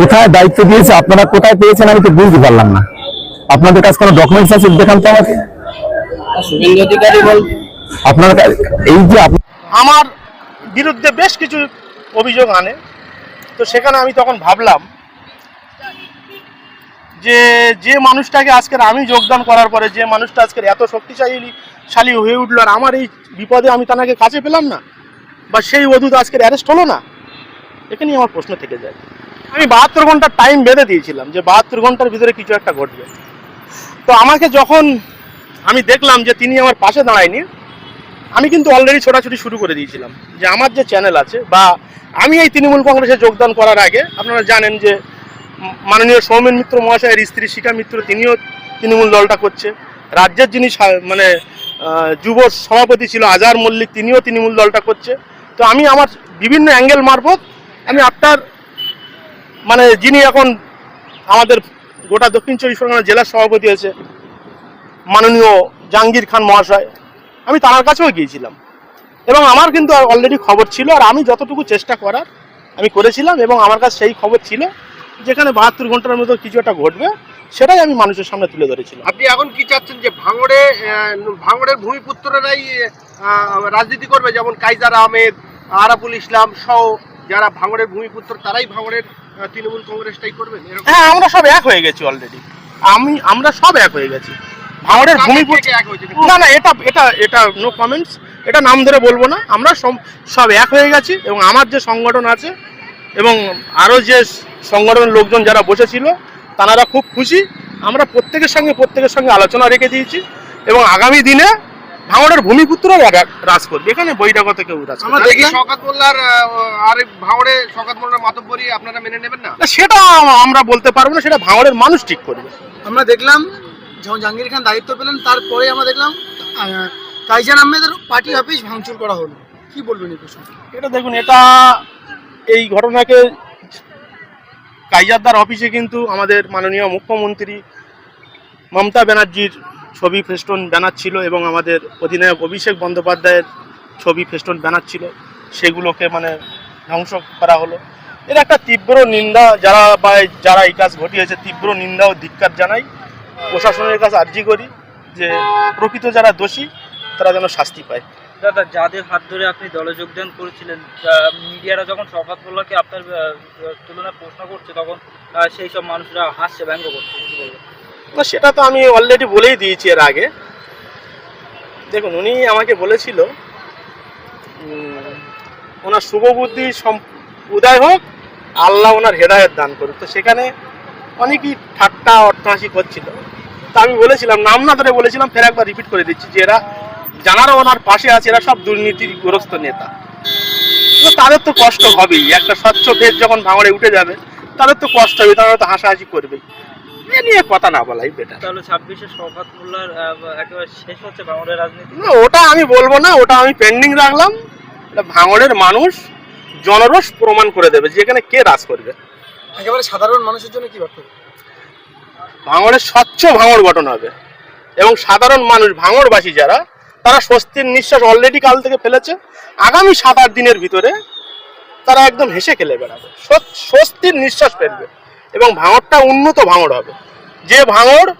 কোথায় দায়িত্ব দিয়েছে, আপনারা কোথায় পেয়েছেন আমি তো বুঝতে পারলাম না। আপনাদের কাছে কোনো ডকুমেন্টস আছে দেখান তো আমাকে। আপনার এই যে আমার বিরুদ্ধে বেশ কিছু অভিযোগ আনে। তো সেখানে আমি তখন ভাবলাম যে যে মানুষটাকে আজকের আমি যোগদান করার পরে, যে মানুষটা আজকের এত শক্তিশালী, শালী হয়ে উঠল আর আমার এই বিপদে আমি তাকে কাছে পেলাম না, বা সেই অদূত আজকের অ্যারেস্ট হলো না এখানেই আমার প্রশ্ন থেকে যায়। আমি বাহাত্তর ঘণ্টার টাইম বেঁধে দিয়েছিলাম যে বাহাত্তর ঘণ্টার ভিতরে কিছু একটা ঘটবে। তো আমাকে যখন আমি দেখলাম যে তিনি আমার পাশে দাঁড়ায়নি, আমি কিন্তু অলরেডি ছোটাছুটি শুরু করে দিয়েছিলাম যে আমার যে চ্যানেল আছে বা আমি এই তৃণমূল কংগ্রেসে যোগদান করার আগে আপনারা জানেন যে মাননীয় সৌমেন মিত্র মহাশয়ের স্ত্রী শিখা মিত্র, তিনিও তৃণমূল দলটা করছে। রাজ্যের যিনি মানে যুব সভাপতি ছিল আজহার মল্লিক, তিনিও তৃণমূল দলটা করছে। তো আমি আমার বিভিন্ন অ্যাঙ্গেল মারফত আমি আপনার মানে যিনি এখন আমাদের গোটা দক্ষিণ চব্বিশ পরগনা জেলার সভাপতি আছে মাননীয় জাহাঙ্গীর খান মহাশয়, আমি তার কাছেও গিয়েছিলাম। এবং আমার কিন্তু অলরেডি খবর ছিল, আর আমি যতটুকু চেষ্টা করার আমি করেছিলাম, এবং আমার কাছে সেই খবর ছিল, যেখানে বাহাত্তর ঘণ্টার মতো কিছু একটা ঘটবে, সেটাই আমি মানুষের সামনে তুলে ধরেছিলাম। আপনি এখন কি চাচ্ছেন যে ভাঙড়ে ভাঙড়ের ভূমিপুত্ররাই রাজনীতি করবে? যেমন কাইজার আহমেদ, আরাফুল ইসলাম সহ যারা ভাঙড়ের ভূমিপুত্র, তারাই ভাঙড়ের তৃণমূল কংগ্রেসটাই করবেন? হ্যাঁ আমরা সব এক হয়ে গেছি অলরেডি আমি আমরা সব এক হয়ে গেছি। ভাঙড়ের হয়েছে? না না এটা এটা এটা নো কমেন্টস এটা নাম ধরে বলব না। আমরা সব সব এক হয়ে গেছি এবং আমার যে সংগঠন আছে এবং আরও যে সংগঠনের লোকজন যারা বসেছিল তারা খুব খুশি। আমরা প্রত্যেকের সঙ্গে প্রত্যেকের সঙ্গে আলোচনা রেখে দিয়েছি এবং আগামী দিনে ভাঙড়ের ভূমিপুত্ররা রা- রাজ করবে এখানে বৈরাগত কেউ রাজ করবে মোল্লার আর ভাঙড়ে মোল্লার মাতব্বরি আপনারা মেনে নেবেন না? সেটা আমরা বলতে পারব না সেটা ভাঙড়ের মানুষ ঠিক করবে। আমরা দেখলাম যখন জাহাঙ্গীর খান দায়িত্ব পেলেন তারপরে আমরা দেখলাম কাইজান আহমেদের পার্টি অফিস ভাঙচুর করা হলো। কি বলবেন এই প্রসঙ্গে? এটা দেখুন এটা এই ঘটনাকে কাইজারদার অফিসে কিন্তু আমাদের মাননীয় মুখ্যমন্ত্রী মমতা ব্যানার্জির ছবি ফেস্টন ব্যানার ছিল এবং আমাদের অধিনায়ক অভিষেক বন্দ্যোপাধ্যায়ের ছবি ফেস্টন ব্যানার ছিল সেগুলোকে মানে ধ্বংস করা হলো। এর একটা তীব্র নিন্দা যারা বা যারা এই কাজ ঘটিয়েছে, তীব্র নিন্দা ও ধিক্কার জানাই। প্রশাসনের কাছে আর্জি করি যে প্রকৃত যারা দোষী, তারা যেন শাস্তি পায়। দাদা, যাদের হাত ধরে আপনি দলে যোগদান করেছিলেন মিডিয়ারা যখন শওকত মোল্লাকে আপনার তুলনায় প্রশ্ন করছে, তখন সেই সব মানুষরা হাসছে, ব্যঙ্গ করছে না, সেটা তো আমি অলরেডি বলেই দিয়েছি এর আগে। দেখুন, উনি আমাকে বলেছিল ওনার শুভ বুদ্ধি সম- উদয় হোক, আল্লাহ ওনার হেদায়ত দান করুক। তো সেখানে অনেকই ঠাট্টা, অট্টহাসি করছিল। তা আমি বলেছিলাম, নাম না ধরে বলেছিলাম, ফের একবার রিপিট করে দিচ্ছি যে এরা যারা ওনার পাশে আছে, এরা সব দুর্নীতির দুর্নীতিগ্রস্ত নেতা। তো তাদের তো কষ্ট হবেই, একটা স্বচ্ছ ভেদ যখন ভাঙড়ে উঠে যাবে, তাদের তো কষ্ট হবে, তারা তো হাসাহাসি করবে এ নিয়ে কথা না বলাই বেটার তাহলে ছাব্বিশে শওকত মোল্লার একেবারে শেষ হচ্ছে বাংলার রাজনীতি? না ওটা আমি বলব না ওটা আমি পেন্ডিং রাখলাম। এটা ভাঙড়ের মানুষ জনরস প্রমাণ করে দেবে যে এখানে কে রাজ করবে। একেবারে সাধারণ মানুষের জন্য কি বক্তব্য ভাঙড়ের স্বচ্ছ ভাঙড় গঠন হবে। এবং সাধারণ মানুষ ভাঙড়বাসী যারা তারা স্বস্তির নিঃশ্বাস অলরেডি কাল থেকে ফেলেছে। আগামী সাত আট দিনের ভিতরে তারা একদম হেসে খেলে বেড়াবে। স্বস্তির নিঃশ্বাস ফেলবে। এবং ভাঙড়টা উন্নত ভাঙড় হবে। যে ভাঙড়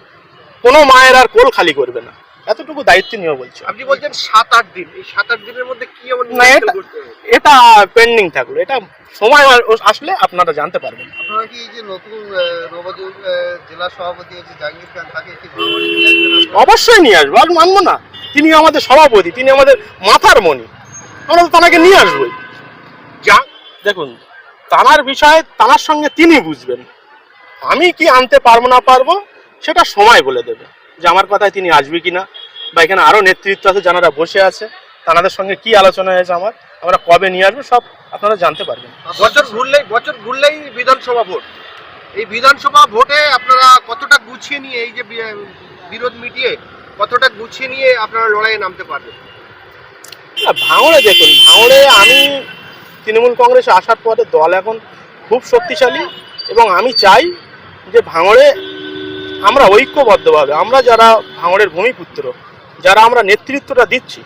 কোনো মায়ের আর কোল খালি করবে না। এতটুকু দায়িত্ব নিয়ে বলছি। আপনি বলছেন সাত আট দিন। এই সাত আট দিনের মধ্যে কি এমন না, এটা- এটা পেন্ডিং থাকল। এটা সময় আসলে আপনারা জানতে পারবেন। আপনারা কি এই যে নতুন জেলা সভাপতি হচ্ছে জাহাঙ্গীর খান তাকে কি অবশ্যই নিয়ে আসব। আর মানবো না। তিনি আমাদের সভাপতি তিনি আমাদের মাথার মণি। আমরা তো তানাকে নিয়ে আসবোই। যা দেখুন তানার বিষয়ে তানার সঙ্গে তিনি বুঝবেন। আমি কি আনতে পারব না পারব সেটা সময় বলে দেবে যে আমার কথায় তিনি আসবে কিনা। বা এখানে আরও নেতৃত্ব আছে যারা বসে আছে তাদের সঙ্গে কি আলোচনা হয়েছে আমার আমরা কবে নিয়ে আসব সব আপনারা জানতে পারবেন। বছর ঘুরলেই বছর ঘুরলেই বিধানসভা ভোট। এই বিধানসভা ভোটে আপনারা কতটা গুছিয়ে নিয়ে এই যে বিরোধ মিটিয়ে কতটা গুছিয়ে নিয়ে আপনারা লড়াইয়ে নামতে পারবেন? না ভাঙড়ে দেখুন ভাঙড়ে আমি তৃণমূল কংগ্রেসে আসার পরে দল এখন খুব শক্তিশালী এবং আমি চাই যে ভাঙড়ে আমরা ঐক্যবদ্ধভাবে, আমরা যারা ভাঙড়ের ভূমিপুত্র, যারা আমরা নেতৃত্বটা দিচ্ছি,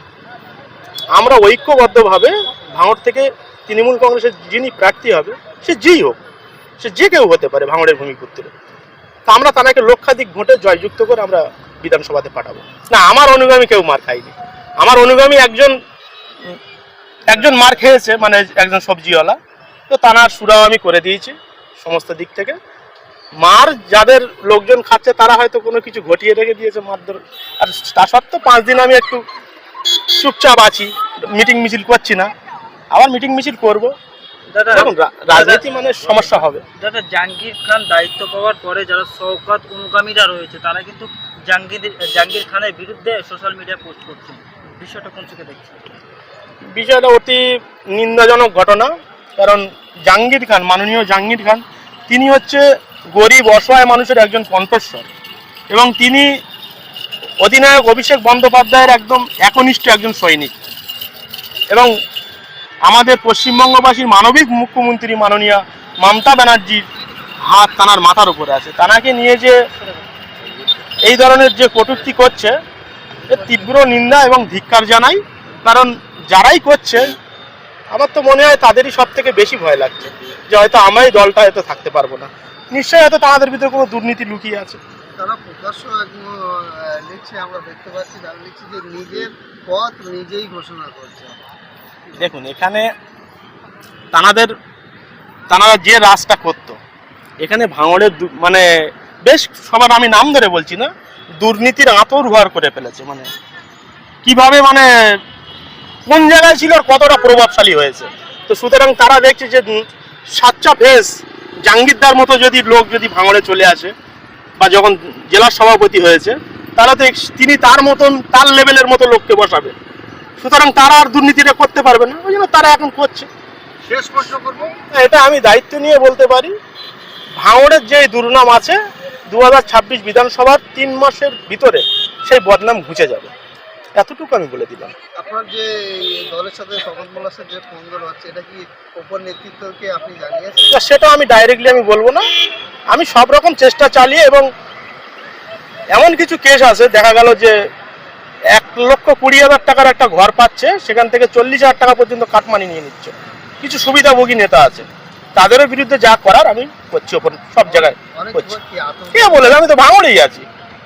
আমরা ঐক্যবদ্ধভাবে ভাঙড় থেকে তৃণমূল কংগ্রেসের যিনি প্রার্থী হবে, সে যেই হোক, সে যে কেউ হতে পারে ভাঙড়ের ভূমিপুত্র। তা আমরা তাকে লক্ষাধিক ভোটে জয়যুক্ত করে আমরা বিধানসভাতে পাঠাবো। না, আমার অনুগামী কেউ মার খায়নি। আমার অনুগামী একজন একজন মার খেয়েছে মানে একজন সবজিওয়ালা। তো তানার সুরাও আমি করে দিয়েছি সমস্ত দিক থেকে। মার যাদের লোকজন খাচ্ছে তারা হয়তো কোনো কিছু ঘটিয়ে রেখে দিয়েছে মারধর আর তা সত্ত্বেও পাঁচ দিন আমি একটু চুপচাপ আছি মিটিং মিছিল করছি না। আবার মিটিং মিছিল করব। দাদা দেখুন রাজনীতি মানে সমস্যা হবে। দাদা জাহাঙ্গীর খান দায়িত্ব পাওয়ার পরে যারা শওকাত অনুগামীরা রয়েছে তারা কিন্তু জাহাঙ্গীর জাহাঙ্গীর খানের বিরুদ্ধে সোশ্যাল মিডিয়া পোস্ট করছে। বিষয়টা কোন চোখে দেখছে বিষয়টা অতি নিন্দাজনক ঘটনা কারণ জাহাঙ্গীর খান মাননীয় জাহাঙ্গীর খান তিনি হচ্ছে গরিব, অসহায় মানুষের একজন কণ্ঠস্বর। এবং তিনি অধিনায়ক অভিষেক বন্দ্যোপাধ্যায়ের একদম একনিষ্ঠ একজন সৈনিক। এবং আমাদের পশ্চিমবঙ্গবাসীর মানবিক মুখ্যমন্ত্রী মাননীয় মমতা ব্যানার্জির হাত তানার মাথার উপরে আছে। তানাকে নিয়ে যে এই ধরনের যে কটূক্তি করছে এর তীব্র নিন্দা এবং ধিক্কার জানাই। কারণ যারাই করছে, আমার তো মনে হয় তাদেরই সব থেকে বেশি ভয় লাগছে যে হয়তো আমরা এই দলটা হয়তো থাকতে পারব না। নিশ্চয়ই হয়তো তাদের ভিতরে কোনো দুর্নীতি লুকিয়ে আছে। তারা প্রকাশ্য লিখছে আমরা দেখতে পাচ্ছি তারা লিখছে যে নিজের পথ নিজেই ঘোষণা করছে। দেখুন এখানে তানাদের তানারা যে রাজটা করতো এখানে ভাঙড়ের দু- মানে বেশ সবার আমি নাম ধরে বলছি না দুর্নীতির আঁতর ঘর করে ফেলেছে মানে কীভাবে মানে কোন জায়গায় ছিল আর কতটা প্রভাবশালী হয়েছে। তো সুতরাং তারা দেখছে যে সাচ্চা ফেস জাঙ্গিরদার মতো যদি লোক যদি ভাঙড়ে চলে আসে বা যখন জেলার সভাপতি হয়েছে তাহলে তো তিনি তার মতন তার লেভেলের মতো লোককে বসাবে। সুতরাং তারা আর দুর্নীতিটা করতে পারবে না ওই জন্য তারা এখন করছে। শেষ প্রশ্ন করব। এটা আমি দায়িত্ব নিয়ে বলতে পারি ভাঙড়ের যে দুর্নাম আছে দু হাজার ছাব্বিশ বিধানসভার তিন মাসের ভিতরে সেই বদনাম ঘুচে যাবে। এতটুকু আমি বলে দিলাম। আপনার যে দলের সাথে সাথে যে হচ্ছে এটা কি উপর নেতৃত্বকে আপনি জানিয়েছেন? সেটা আমি ডাইরেক্টলি আমি বলব না। আমি সব রকম চেষ্টা চালিয়ে এবং এমন কিছু কেস আছে দেখা গেল যে এক লক্ষ কুড়ি হাজার টাকার একটা ঘর পাচ্ছে সেখান থেকে চল্লিশ হাজার টাকা পর্যন্ত কাটমানি নিয়ে নিচ্ছে। কিছু সুবিধাভোগী নেতা আছে তাদেরও বিরুদ্ধে যা করার আমি করছি ওপর সব জায়গায় করছি। কি আতঙ্ক? কে বলে আমি তো ভাঙড়েই আছি।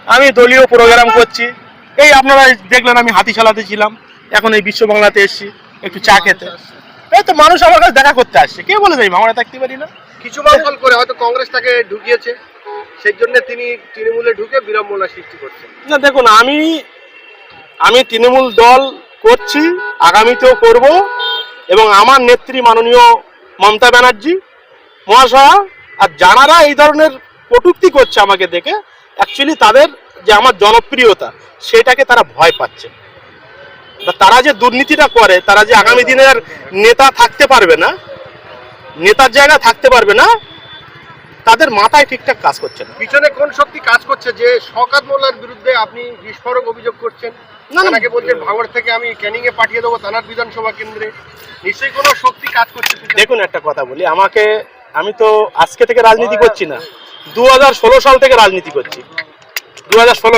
আমি দলীয় প্রোগ্রাম করছি। এই আপনারা দেখলেন আমি হাতিশালাতে ছিলাম এখন এই বিশ্ব বাংলাতে এসেছি একটু চা খেতে। এই তো মানুষ আমার কাছে দেখা করতে আসছে। কে বলে যাই ভাঙড়ে থাকতে পারি না। কিছু মাঙ্গল করে হয়তো কংগ্রেস তাকে ঢুকিয়েছে। সেই জন্য তিনি তৃণমূলে ঢুকে বিড়ম্বনা সৃষ্টি করছেন। না দেখুন আমি আমি তৃণমূল দল করছি আগামীতেও করব এবং আমার নেত্রী মাননীয় মমতা ব্যানার্জি মহাশয়া আর যারা এই ধরনের কটূক্তি করছে আমাকে দেখে অ্যাকচুয়ালি তাদের যে আমার জনপ্রিয়তা সেটাকে তারা ভয় পাচ্ছে। তারা যে দুর্নীতিটা করে তারা যে আগামী দিনের নেতা থাকতে পারবে না নেতার জায়গা থাকতে পারবে না তাদের মাথায় ঠিকঠাক কাজ করছে না। পিছনে কোন শক্তি কাজ করছে? যে শকাত মোল্লার বিরুদ্ধে আপনি বিস্ফোরক অভিযোগ করছেন। তাকে বলছেন ভাঙড় থেকে আমি ক্যানিং এ পাঠিয়ে দেবো থানার বিধানসভা কেন্দ্রে। নিশ্চয়ই কোনো শক্তি কাজ করছে। দেখুন একটা কথা বলি আমাকে আমি তো আজকে থেকে রাজনীতি করছি না। দু হাজার ষোলো সাল থেকে রাজনীতি করছি। দু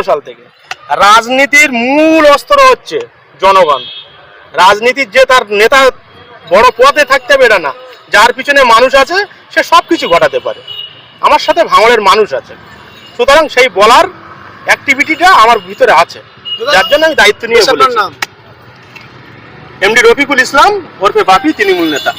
সাল থেকে। রাজনীতির মূল অস্ত্র হচ্ছে জনগণ। রাজনীতির যে তার নেতা বড় পদে থাকতে হবে এটা না যার পিছনে মানুষ আছে সে সব কিছু ঘটাতে পারে। আমার সাথে ভাঙড়ের মানুষ আছে। সুতরাং সেই বলার অ্যাক্টিভিটিটা আমার ভিতরে আছে। যার জন্য আমি দায়িত্ব নিয়ে এমডি রফিকুল ইসলাম ওরফে বাপি তৃণমূল নেতা।